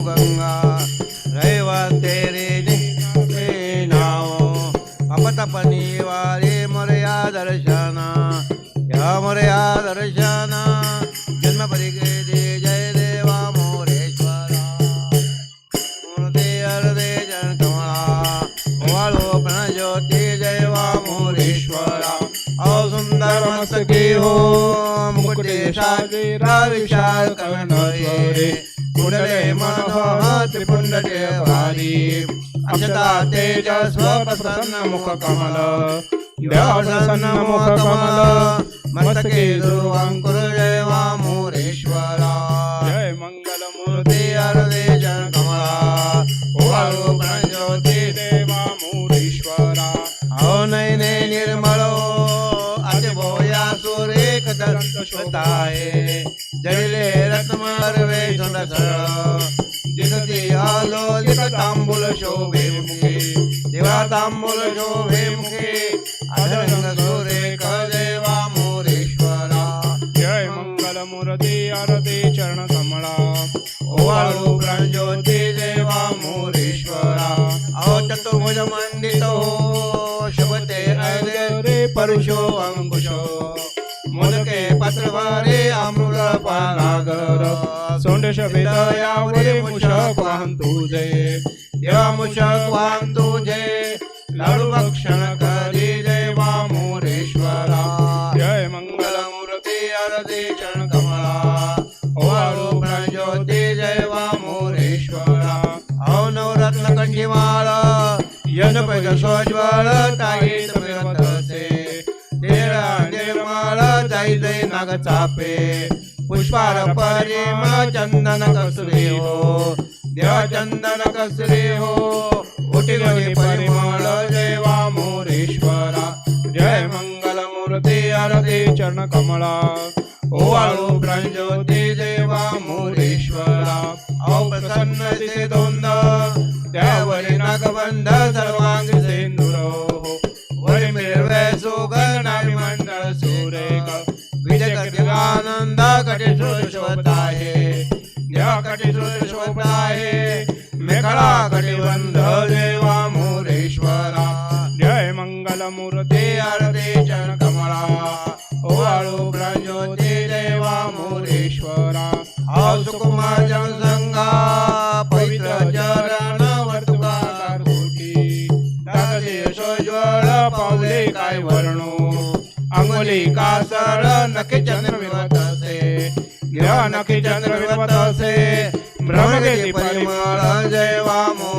Ganga rev तेरे ने नाव। अपतपनी वारे मोरया दर्शना या मोरया दर्शना। जन्म परिगे दे जय देवा मोरेश्वरा। मूर्ती अर्धे जन कमळा वाळो पण ज्योती जय वा मोरेश्वरा। अहो सुंदर मस्तकी हो मुकुटेशा शागिरा विशाल कवनरे कुडले मनोह त्रिपुंड देवारी अक्षता तेज स्वप्रसन्न मुख कमल. व्यासन्न मुख कमल. मस्तके दुर्वांकुर जय वा मोरेश्वरा. जय मंगल मूर्ती अर्धे जन कमळा वाळो पण ज्योती देवा मुरीश्वरा. अहो नैने निर्मळ अति भोया सुरेख दंत श्रोताये जळले रत्नमारवे सरळ दिसती आलो दिस तांबूल शोभे मुखे। देवा तांबूल शोभे मुखे। अधरंग सुरेख देवा मोरेश्वरा। जय मंगल मूर्ती आरती चरण कमळा। ओवाळू प्राणज्योती देवा मोरेश्वरा। अहो चतुर्भुज मंडित हो शबते अरे परुषो अंकुशो। पत्रवारे अमृत पानागर। सोंड शबेदयावरे मुषक वाहन तुझे देवा मुषक वाहन तुझे लाडू भक्षण करी देवा मोरेश्वरा। जय मंगल। मूर्ती आरती चरण ओवाळू जय वा मोरेश्वरा। अहो नवरत्न कंठीमाळ यन पैद सोज्वळ ताई जाई जय नाग चापे। पुष्पार परिम चंदन कसरे हो।, हो। देवा चंदन कसरे हो। उठी गली परिमळ जय वा मोरेश्वरा। जय मंगल मूर्ती आरती चरण कमळा ओवाळू प्राणज्योती कटी बंध देवा मोरेश्वरा। जय मंगल मूर्ती चरण कमळा ओवाळू प्रज्योती देवा मोरेश्वरा। सुकुमार जनसंगा पवित्र चरण कोटी सोज्वळ पावले काय वर्णो। अंगुली कासर नखे चंद्र विवत असे। देवा नखे चंद्र विवत असे। भ्रमगती परिमळ जय वा मोरेश्वरा जय मंगल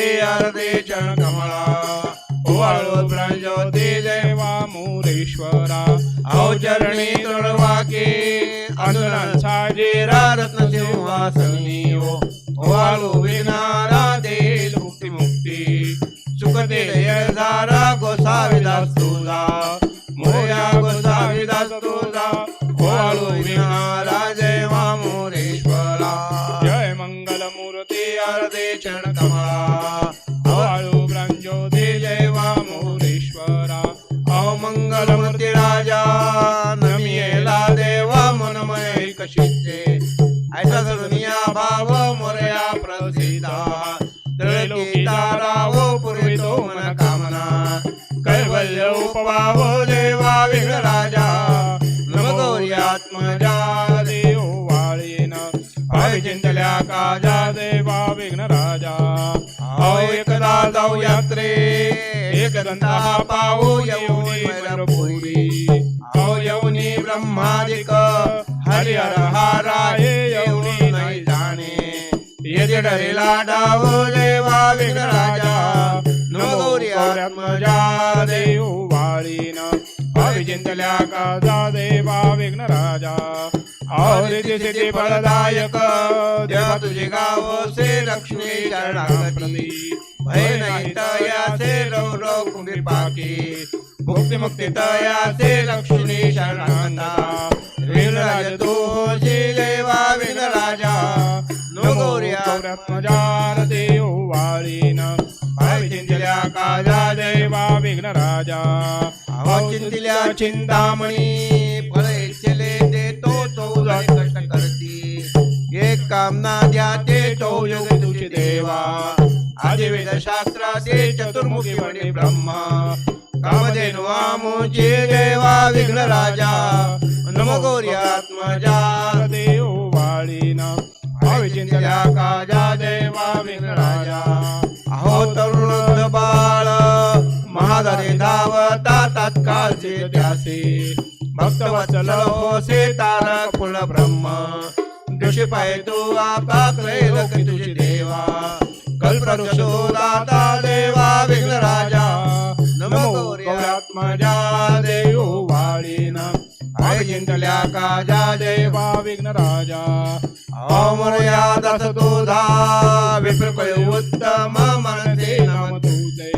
मूर्ती ते आरती चरण कमळा ओवाळू प्रज्योती जय देवा मुरेश्वरा. अहो चरणी तोडवाके. अंदुरण साजेरा रत्न सिंहासनी ओ. ओवाळू विनारा दे मुक्ती मुक्ती सुख देईल यळदारा गोसाविदास तुझा मोया गोसाविदास तुझा ओवाळू विनारा जय वा मोरेश्वरा. एकदा जाऊ यात्रे एकदंता पाहू येऊनी मैरपुरी अहो येऊनी ब्रह्मादिक. हरिहर हाराये येऊनी नाही जाणे. येथे डरेला डाव देवा विघ्न राजा. नम आत्मजा देव वाळीन. पाय चिंतल्या काजा देवा विघ्न राजा. आवृत्ती फलदायक. देवा तुझे गाव से लक्ष्मी चरणागती. भय नाही तयासे रव रव कुंभी पाकी मुक्ती मुक्ती तयासे लक्ष्मी शरणांता वीरराज तू श्री देवा विन राजा नो गौर्या गौऱ्यात्मजार देव वाळीन पाय चिंतल्या काजा देवा विघ्न राजा अहो चिंतिल्या चिंतामणी फळ इच्छले देतो चौदा कष्ट करती कामना द्या ते चौयुग तुझे देवा आदिवेद शास्त्राचे चतुर्मुखी वणी ब्रह्मा। कामधेनु आमोचे देवा विघ्न राजा। नम गौरी आत्मजा। देव वाळीना। काजा देवा विघ्न राजा। अहो तरुण बाळ। महादारे धावता तात्काळचे ध्यासे भक्तवत्सल होसे तारक पुल ब्रह्म। दृष्टी पाय तू आपा तुझे देवा। कल्पवृक्ष दाता देवा विघ्न राजा नमो गौरात्मजा देव वाळीना चिंतल्या काजा देवा विघ्न राजा अमर्यादस तुधा विप्रकय उत्तम मनते नम तुझे।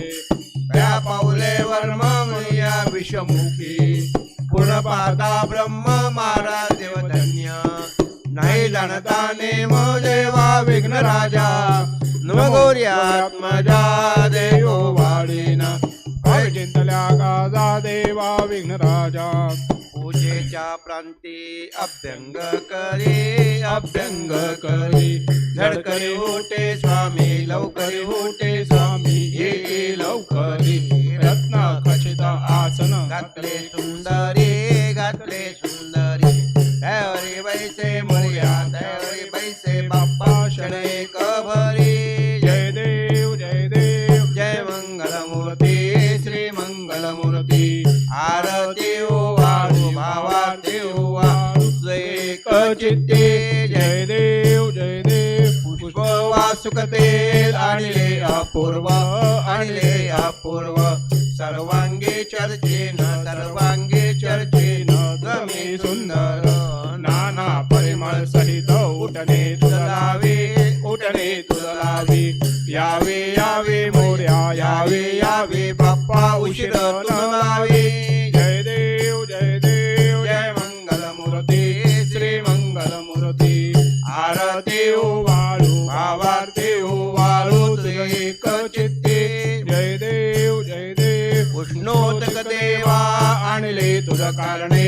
त्या पाऊले वर्म या विश्वमुखी। पूर्ण पाहता ब्रह्म मारा देवधन्य। नाही जाणता नेम देवा विघ्न राजा नम गौरी आत्मजा देव वाळीना भावी चिंतल्या काजा देवा विघ्न राजा पूजेच्या प्रांती अभ्यंग करे अभ्यंग करे। झडकरी होते स्वामी लवकर होते स्वामी ये लवकरी। रत्न खचिता आसन घातले सुंदरी घातले सुंदरी। त्यावरी बैसे मोर्या त्यावरी बैसे बाप्पा। अपूर्व सर्वांगी चर्चेन सर्वांगी चर्चेन गमे सुंदर. नाना परिमळ सहित उठणे तुझलावे उठणे तुझलावे यावे यावे मोर्या यावे यावे बाप्पा उशीर लावे. जय देव जय देव. जय मंगल मूर्ती श्री मंगल मूर्ती आरती वाळू तुझ कारणे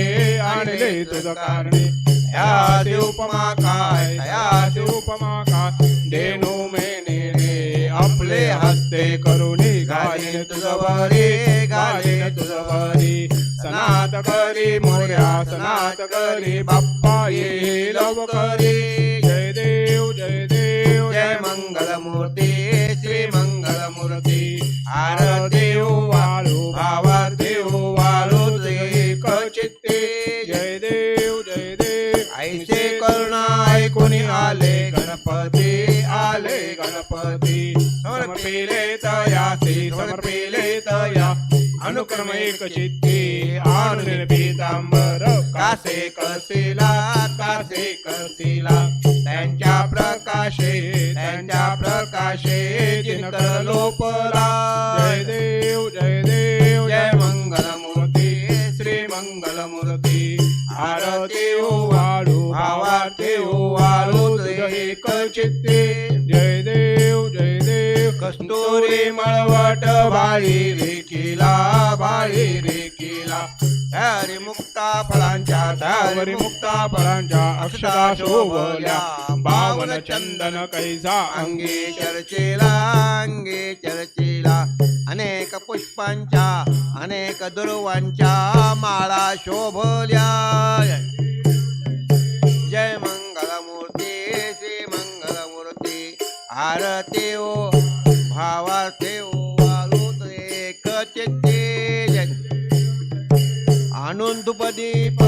आणले तुझ कारणे. ह्याची उपमा काय? ह्याची उपमा काय देणू मेने रे आपले हस्ते करुणी. घालीन तुझ वरी घालीन तुझ वरी सनात करी मोर्या सनात करी बाप्पा ये लव करी जय देव जय देव जय मंगल मूर्ती श्री मंगल मूर्ती आर देव वाळू भावार्थी वाळू. चित्ते जय देव जय देव. ऐसे करुणा ऐकून आले गणपती आले गणपती. समर्पिले तयासी समर्पिले तया अनुक्रम एक चित्ती आनंद पीतांबर. कासे कसिला कासे कसिला. त्यांच्या प्रकाशे त्यांच्या प्रकाशे जिनकर लोपला. जय देव जय देव जय मंगल मूर्ती श्री मंगल मूर्ती आरती वाळू भावार्थी वाळू एक चित्ते जय देव जय देव. कस्तुरी मळवट बाळी रेखिला बाळी रेखिला हरी मुक्ता फळांच्या त्यावरी मुक्ता फळांच्या अक्षरा शोभल्या बावन चंदन कैसा अंगे चर्चेला अंगे चर्चेला. अनेक पुष्पांच्या अनेक दुर्वांच्या माळा शोभल्या. जय मंगलमूर्ती श्री मंगलमूर्ती. आरती ओ भावार्थी ओ. धूपदीप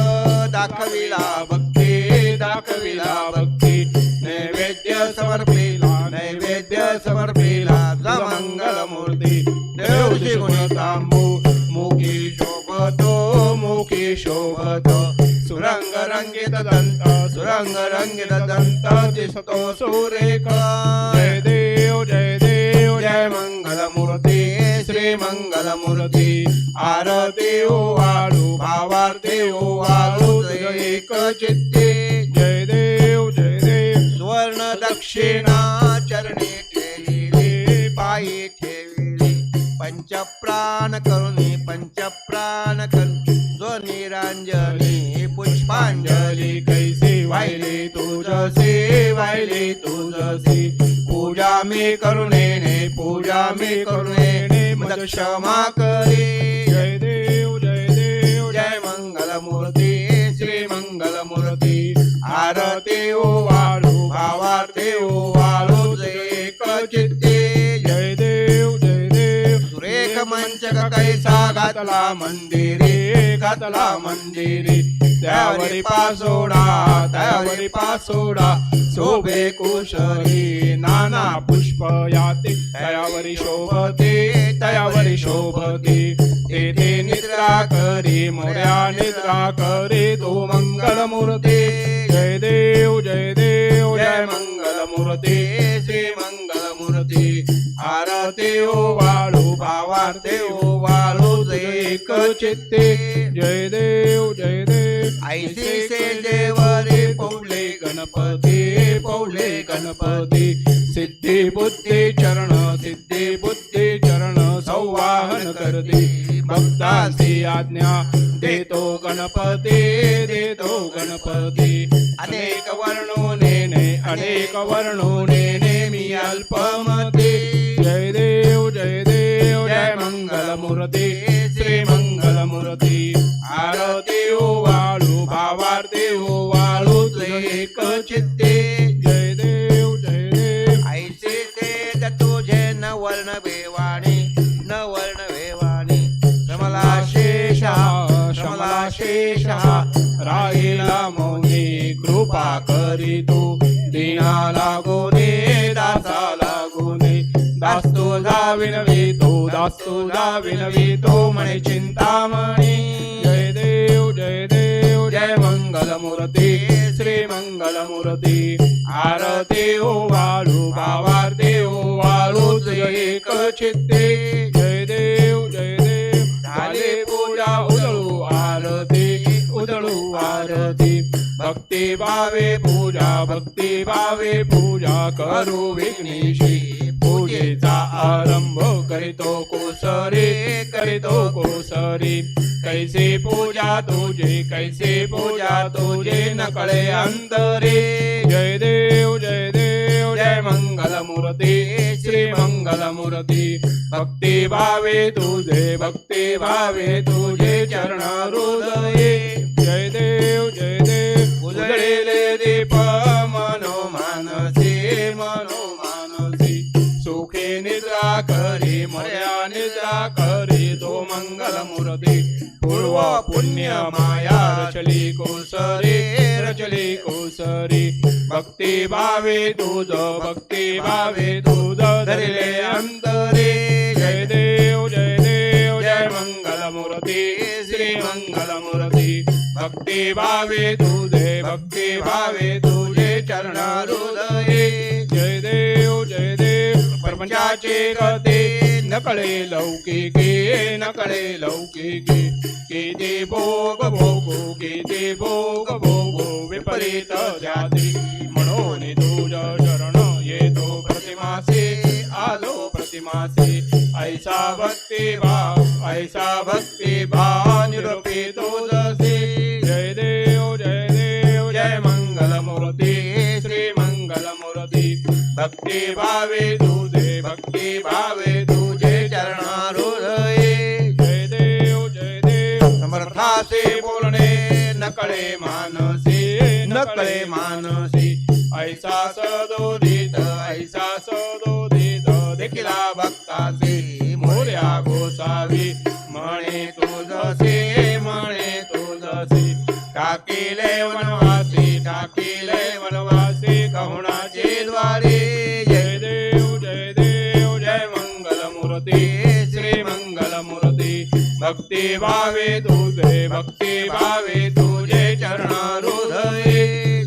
दाखविला भक्ती दाखविला भक्ती. नैवेद्य समर्पिला नैवेद्य समर्पिला मंगल मूर्ती देवशी गुणतांबू मुखी शोभतो मुखी शोभतो. सुरंग रंगित दंत सुरंग रंगित दंत दिसतो सुरेख. जय देव जय देव जय मंगलमूर्ती श्री मंगलमूर्ती आरती ओ आळू भावार्थी ओ आळू एक चित्ते जय देव जय देव। सुवर्ण दक्षिणा चरणी ठेविली पायी ठेविली। पंचप्राण करुणी पंचप्राण करुणी। जो निरांजनी पुष्पांजली अंजली कैसी वाहिली तुझ तुझसे वाहिले तुझसे. पूजा मी करुणेने पूजा मी करुणेने मज क्षमा करे. जय देव जय देव. जय मंगल मूर्ती श्री मंगल मूर्ती आरती ओ वाळू भावार्थे ओ वाळू एक चित्ते. जय देव जय देव. सुरेख मंचक कैसा घातला मंदिरे घातला मंदिरे. त्यावरी पासोडा त्यावरी पासोडा शोभे कुशरी नाना पुष्प याते तयावरी शोभते तयावरी शोभते. तेथे निद्रा करी मोर्या निद्रा करे तो मंगल मूर्ती. जय देव जय देव जय मंगल मूर्ती श्री मंगल मूर्ती. आरते ओ हो वाळू भावार्थे ओ हो वाळू एक चित्ते. जय देव जय देव. ऐसे से देवरे पौले गणपती पौले गणपती. सिद्धी बुद्धी चरण सिद्धी बुद्धी चरण संवाहन करते. भक्तांची आज्ञा देतो गणपती देतो गणपती. अनेक वर्णोनेने अनेक वर्णोनेने मी अल्पमते. जय देव जय देव जय मंगल आरती ओ वाळू भावार्ती ओ वाळू एक चित्ते. जय देव जय देव. ऐसे ते तुझे न वर्ण वेवाणी न वर्ण वेवाणी श्रमला शेषा शमला शेषा. राहिला मौनी कृपा करी तू. दीना लागोने दासा लागोने. दास तुझा विनवितो दास तुझा विनवितो म्हणे चिंतामणी. जय देव जय देव श्री मंगल आरती ओ वाळू भावार्ती ओ वाळू एक चित्ते जय देव जय देव झाले पूजा उदळू आरती उदळू आरती. भक्ती भावे पूजा भक्ती भावे पूजा करू विघ्नेशी. पूजेचा आरंभ करीतो कोसरे करीतो कोसरी. कैसे पूजा तुझे कैसे पूजा तुझे नकळे अंतरे जय देव जय देव जय मंगल मूर्ती श्री मंगल मूर्ती भक्ती भावे तुझे भक्ती भावे तुझे चरण हृदये जय देव जय देव उजळेले दीप मनो करी मर्या निद्रा करी तो मंगल मूर्ती। पूर्व पुण्य माया रचली कोसरी रचली कोसरी। भक्ती भावे तुझ भक्ती भावे तुझ धरिले अंतरे। जय देव जय देव जय मंगल मूर्ती श्री मंगल मूर्ती। भक्ती भावे तुझे भक्ती भावे तुझे चरण हृदये जय देव जय देव। प्रपंचाचे गते नकळे लौकिके नकळे लौकिके के किती भोग भोगो के किती भोग भोगो विपरीत जाती. म्हणून तुझ शरण येतो प्रतिमासे आलो प्रतिमासे. ऐसा भक्ती भाव ऐसा भक्ती भाव निरूपी भक्ती भावे तुझे भक्ती भावे तुझे चरण हृदये जय देव जय देव। समर्थासे बोलणे नकळे मानसी नकळे मानसी। ऐसा सदोदित ऐसा सदोदित देखिला भक्तासी मोर्या गोसावी। म्हणे तुझसे म्हणे तुझसे। टाकिले वनवासी टाकिले भक्ती भावे तुझे भक्ती भावे तुझे चरण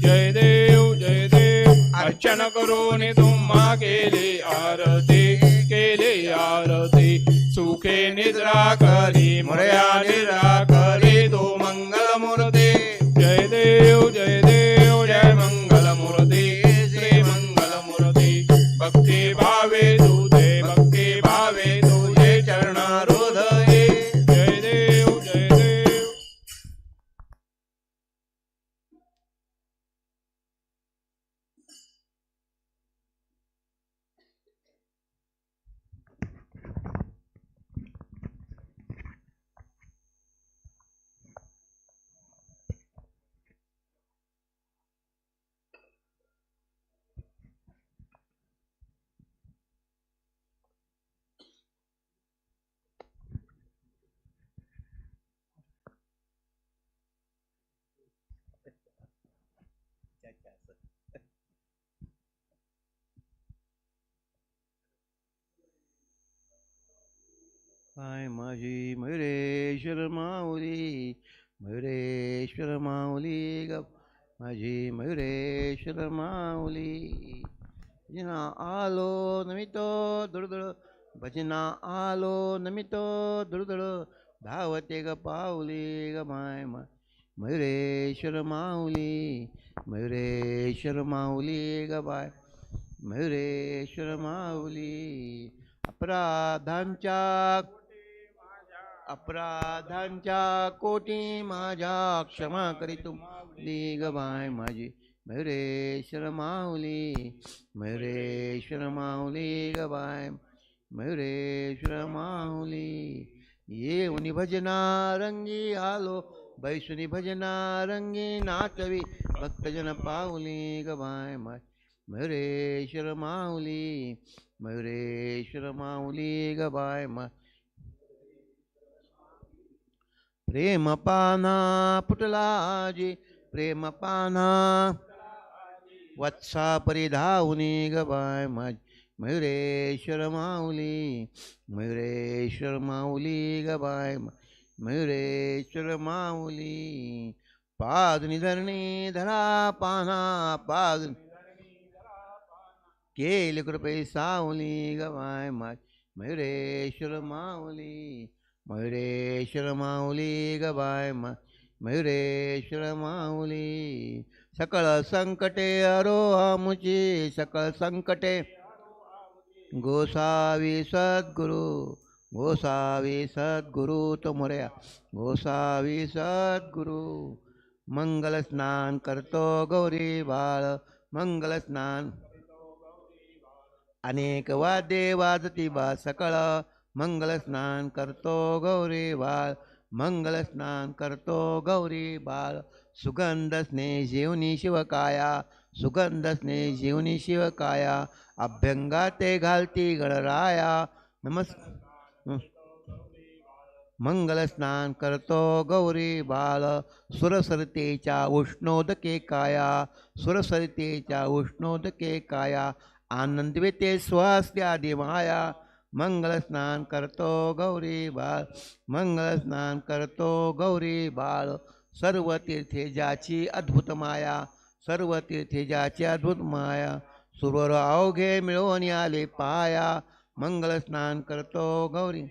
जय देव जय देव अर्चन करून तुम्हा केले आरती केले आरती. सुखे निद्रा करी मोर्या पाय माझी मयुरेश्वर माऊली मयुरेश्वर माऊली ग माझी मयुरेश्वर माऊली. भजना आलो नमितो दुडदुड भजना आलो नमितो दुडदुड. धावते ग पाऊली ग माय मयुरेश्वर माऊली मयुरेश्वर माऊली ग बाय. मयुरेश्वर माऊली अपराधांच्या अपराधांच्या कोटी माझ्या क्षमा करी तुमली ग बाय माझी. मयुरेश्वर माऊली मयुरेश्वर माऊली ग बाय. मयुरेश्वर माऊली. येऊनी भजना रंगी आलो बैसुनी भजना रंगी नाचवी. भक्तजन पाऊली ग बाय माय. मयुरेश्वर माऊली मयुरेश्वर माऊली ग बाय मा प्रेम पाना फुटला प्रेम पाना वत्सा परिधावनी ग माझी मयुरेश्वर माऊली मयुरेश्वर माऊली गबाय मयुरेश्वर माऊली. पाद निधरणी धरा पाना पाद केल कृपे सावली गवाय माय मयुरेश्वर माऊली. मयुरेश्वर माऊली गबाय म मयुरेश्वर माऊली. सकळ संकटे आमुची सकळ संकटे. गोसावी सद्गुरु गोसावी सद्गुरु तो मोर्या. गोसावी सद्गुरु मंगल स्नान करतो गौरी बाळ. मंगल स्नान. अनेक वाद्ये वाजती बा सकळ मंगल स्नान करतो गौरी बाळ. मंगल स्नान करतो गौरी बाळ. सुगंध स्नेह जीवनी शिवकाया सुगंध स्नेह जीवनी शिवकाया अभ्यंगा ते घालती गणराया. नमस् मंगल स्नान करतो गौरी बाळ. सुरसरतेच्या उष्णोदके काया. सुरसरतेच्या उष्णोदके काया. आनंदविते स्वास्यादि माया. मंगल स्नान करतो गौरी बाळ. मंगल स्नान करतो गौरी बाळ. सर्व तीर्थे ज्याची अद्भुत माया. सर्व तीर्थे ज्याची अद्भुत माया. सुरोर अवघे मिळवून आले पाया. मंगल स्नान करतो गौरी.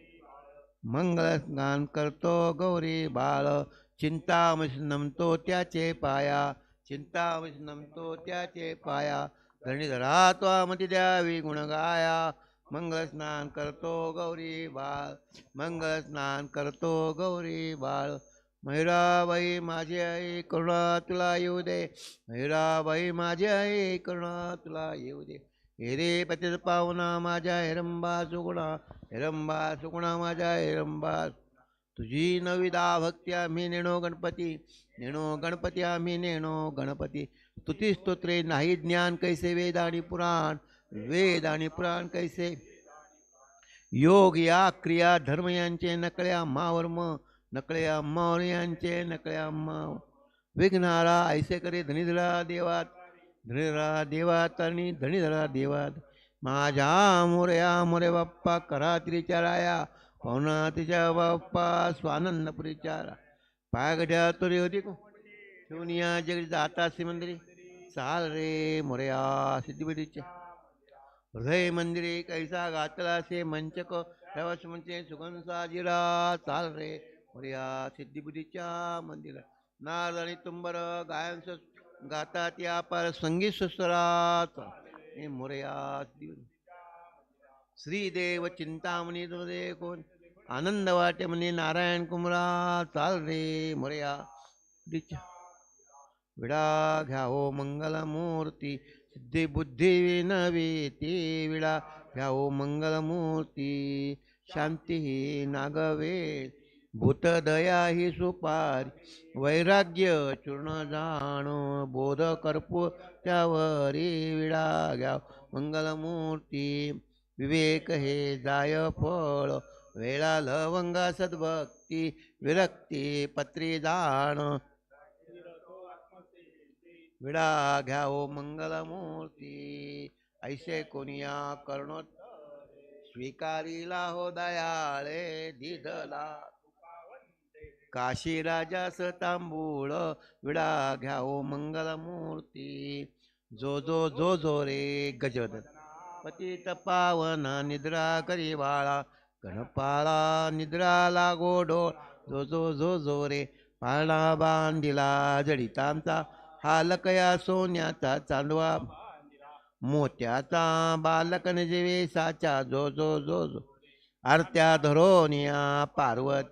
मंगल स्नान करतो गौरी बाळ. चिंतामश नमतो त्याचे पाया. चिंतामश नमतो त्याचे पाया. धरणीधरा त्वामती द्यावी गुणगाया गाया स्नान करतो गौरी बाळ. मंगल स्नान करतो गौरी बाळ. महिराबाई माझी आई करुणा तुला येऊ दे. महिराबाई माझी आई करुणा तुला येऊ दे. हेरे पतित पाहुणा माझ्या हिरंबा सुगुणा. हिरंबा सुगुणा माझ्या हिरंबा तुझी नविदा भक्ती आम्ही नेणो गणपती. नेणो गणपती आम्ही नेणो गणपती. स्तुती स्तोत्रे नाही ज्ञान कैसे वेद आणि पुराण. वेद आणि पुराण कैसे? योग या क्रिया धर्म यांचे नकळ्या मावर्म नकळ्या मावर यांचे नकळ्या माव. विघ्नारा ऐसे करे धनिधरा देवात धनिधरा देवात आणि धनिधरा देवात. माझ्या मोर्या मोरे बाप्पा करा त्रिचाराया पाहुणा तिच्या बाप्पा स्वानंदपुरीचारा पायगड्या तुरी होती को? ठेवून या जगडीचा जाता श्रीमंदिरी. चाल रे मोर्या सिद्धिबेडीच्या हृदय मंदिरे कैसा गातला से मंचक रवस म्हणजे सुगंध साजिरा चाल रे मर्या सिद्धिबुद्धीच्या मंदिरा। नारद आणि तुंबर गायन स- गातात या पर संगीत सुसरात। हे मोरया श्रीदेव चिंतामणी तुझे कोण? आनंद वाटे म्हणे नारायण कुमरा चाल रे मोरया। विडा घ्या हो मंगलमूर्ती। सिद्धी बुद्धी विनवी ती विडा घ्यावो मंगलमूर्ती. शांती ही नागवे भूतदया ही सुपारी. वैराग्य चूर्ण जाणो बोध कर्पूर त्यावरी विडा घ्याव मंगलमूर्ती. विवेक हे जाय फळ वेळा लवंगा सद्भक्ती. विरक्ती पत्री जाण विडा घ्यावो मंगलमूर्ती. ऐसे कोणिया करणोत स्वीकारिला हो दयाळे दिधला काशी राजास तांबूळ. विडा ओ मंगलमूर्ती. जो जो जो जो रे गजवद. पतित पावना निद्रा करी बाळा गणपाळा निद्रा लागो डोळ. जो जो जो जो रे. पाळणा बांधिला जडितांचा. हालकया सोन्याचा चांदवा. मोत्याचा बालकन जेवे साचा जो जो जो जो. आरत्या धरोनिया पार्वत.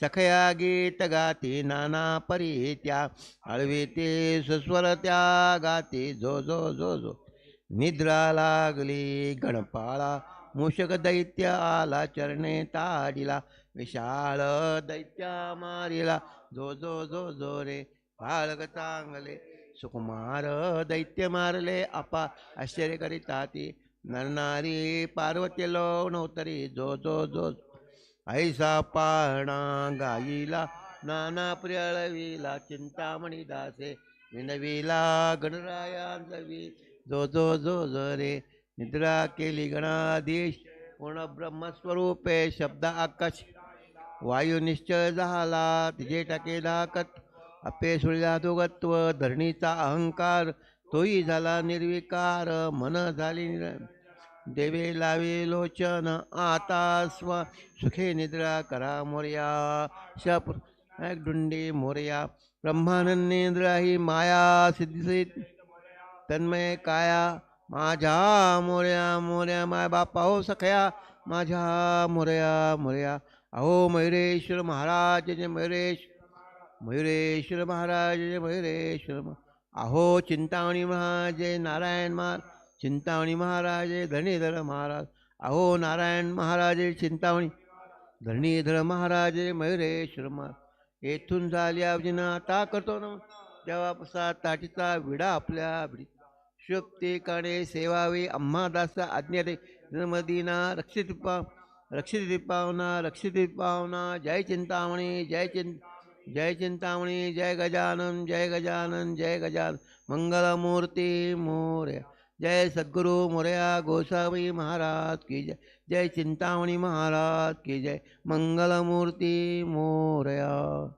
सखया गीत गाती नाना परी त्या हळवी ते सुस्वर त्या गाती जो जो जो जो. निद्रा लागली गणपाळा. मूषक दैत्य आला चरणे ताडिला. विशाळ दैत्या मारिला. जो जो जो जो रे. बाळक चांगले सुकुमार दैत्य मारले आपा आश्चर्य करीता ती नरनारी पार्वती नवतरी जो जो जो ऐसा पाहणा गाईला नाना प्रियळविला चिंतामणी दासे विनविला गणरायांचवी जो जो जो जो रे निद्रा केली गणाधीश पूर्ण ब्रह्मस्वरूपे शब्द आकाश वायू निश्चय झाला तिचे टाके दाकत आपे सुळला दोगत्व धरणीचा अहंकार तोही झाला निर्विकार मन झाली देवे लावे लोचन आता स्व सुखे निद्रा करा मोर्या शप डुंडी मोर्या ब्रह्मानंदेंद्र ही माया सिद्धी तन्मय काया माझ्या मोर्या मोर्या माय बापा हो सखया माझ्या मोर्या मोर्या अहो मयुरेश्वर महाराज जय मयुरेश मयुरेश्वर महाराज जय मयुरेश्वर आहो अहो चिंतामणी महाराज जय नारायण महाराज चिंतामणी महाराज जय धरणीधर महाराज अहो नारायण महाराज चिंतावणी चिंतामणी धरणीधर महाराज मयुरेश्वर महाराज. येथून झाली अवजिना आता करतो ना देवाप्रसाद ताटीचा विडा आपल्या विडी शुभते काणे सेवावे आम्हा दास आज्ञा दे. नर्मदीना रक्षित पा रक्षित पावना रक्षित पावना जय चिंतामणी जय चिंता जय चिंतामणी, जय गजानन जय गजानन, जय गजान मंगलमूर्ती मोर्या। जय सदगुरु मोरया गोसावी महाराज की जय। जय चिंतामणी महाराज की जय। मंगलमूर्ती मोर्या।